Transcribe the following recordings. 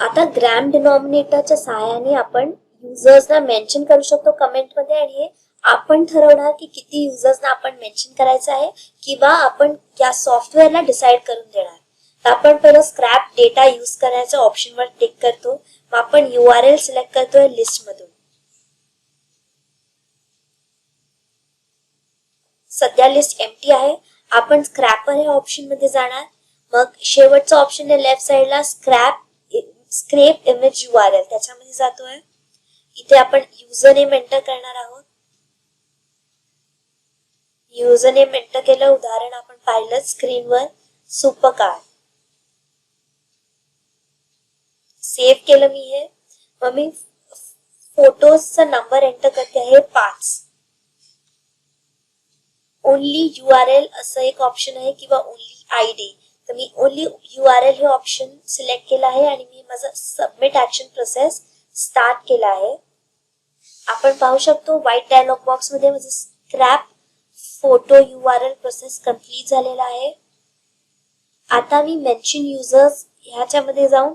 आता ग्रॅम डिनॉमिनेटरच्या सहाय्याने आपण युजर्सना मेन्शन करू शकतो कमेंटमध्ये आणि हे आपण ठरवणार की किती युजर्सना आपण मेन्शन करायचं आहे किंवा आपण या सॉफ्टवेअरला डिसाईड करून देणार. तर आपण पहिलं स्क्रॅप डेटा यूज करायच्या ऑप्शनवर टिक करतो. मग आपण यू आर एल सिलेक्ट करतोय लिस्ट मधून सध्या लिस्ट एमटी आहे. आपण स्क्रॅपर या ऑप्शनमध्ये जाणार. मग शेवटचं ऑप्शन आहे लेफ्ट साइडला scrap scrape image U R L त्याच्यामध्ये जातोय. इथे आपण युजर नेम एंटर करणार आहोत. युजर नेम एंटर केलं उदाहरण आपण पाहिलं स्क्रीनवर सुपकार सेव्ह केलं मी हे. मग मी फोटोजचा नंबर एंटर करते आहे पाच. ओनली यू आर एल असं एक ऑप्शन आहे किंवा ओनली आय डी तर मी ओनली यू आर एल हे ऑप्शन सिलेक्ट केलं आहे आणि मी माझा सबमिट ऍक्शन प्रोसेस स्टार्ट केला आहे. आपण पाहू शकतो व्हाईट डायलॉग बॉक्समध्ये माझं scrap photo U R L process complete झालेला आहे. आता मी मेन्शन युजर्स ह्याच्यामध्ये जाऊन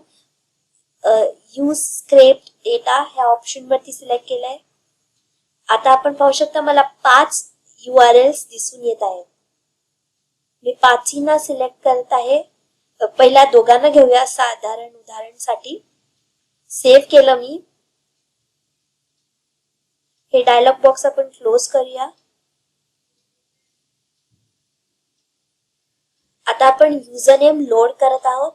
यूज स्क्रेप डेटा ह्या ऑप्शन वरती सिलेक्ट केलंय. आता आपण पाहू शकता मला पाच यू आर एल्स दिसून येत आहेत. मी पाचींना सिलेक्ट करत आहे. पहिल्या दोघांना घेऊया. साधारण उदाहरणसाठी सेव्ह केलं मी. हे डायलॉग बॉक्स आपण क्लोज करूया. आता आपण युजर नेम लोड करत आहोत.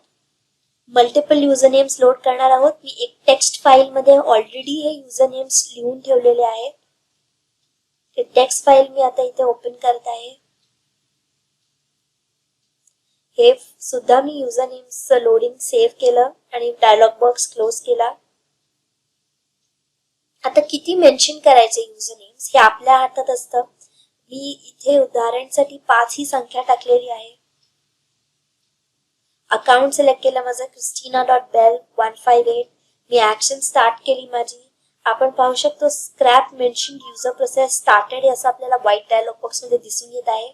मल्टिपल युजर नेम्स लोड करणार आहोत. मी एक टेक्स्ट फाईल मध्ये ऑलरेडी हे युजर नेम्स लिहून ठेवलेले आहेत. ते टेक्स्ट फाईल मी आता इथे ओपन करत आहे. हे सुद्धा मी युजर नेम्स लोडिंग सेव्ह केलं आणि डायलॉग बॉक्स क्लोज केला. आता किती मेन्शन करायचे युजर नेम्स हे आपल्या हातात असतं. मी इथे उदाहरणसाठी पाच ही संख्या टाकलेली आहे. अकाउंट सिलेक्ट केलं माझं Christina dot bell one five eight मी ऍक्शन स्टार्ट केली माझी. आपण पाहू शकतो scrap mention user process started असं आपल्याला व्हाईट डायलॉग बॉक्समध्ये दिसून येत आहे.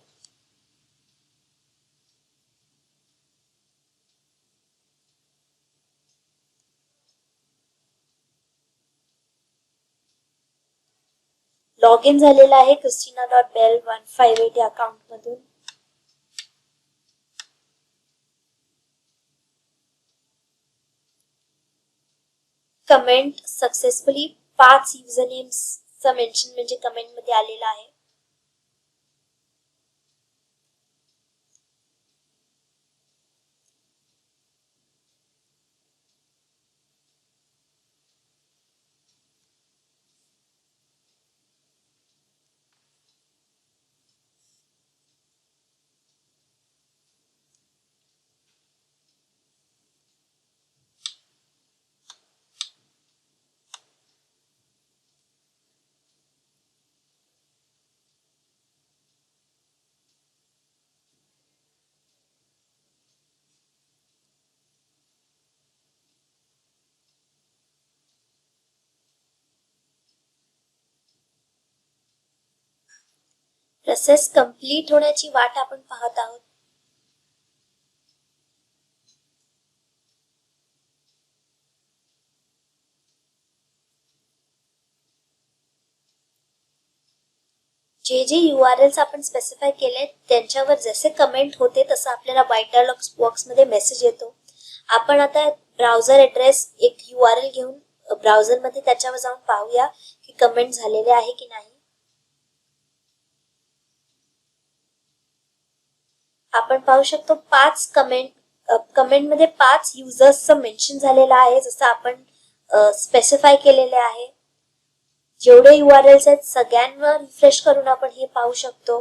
लॉग इन झालेला आहे Christina dot bell one five eight या अकाउंट मधून. कमेंट सक्सेसफुली पाच युजर नेम्स मेन्शन म्हणजे कमेंटमध्ये आलेला आहे. प्रोसेस कंप्लीट होण्याची वाट आपण पाहत आहोत. जे जे यू आर एल्स आपण स्पेसिफाय केले त्यांच्यावर जसे कमेंट होते तसं आपल्याला व्हाईट डायलॉग बॉक्समध्ये मेसेज येतो. आपण आता ब्राउझर ऍड्रेस एक यू आर एल घेऊन ब्राउझरमध्ये त्याच्यावर जाऊन पाहूया की कमेंट झालेले आहे की नाही. आपण पाहू शकतो पाच कमेंट कमेंटमध्ये पाच युजर्सचं मेन्शन झालेलं आहे जसं आपण स्पेसिफाय केलेले आहे. जेवढे यू आर एल्स आहेत सगळ्यांवर रिफ्रेश करून आपण हे पाहू शकतो.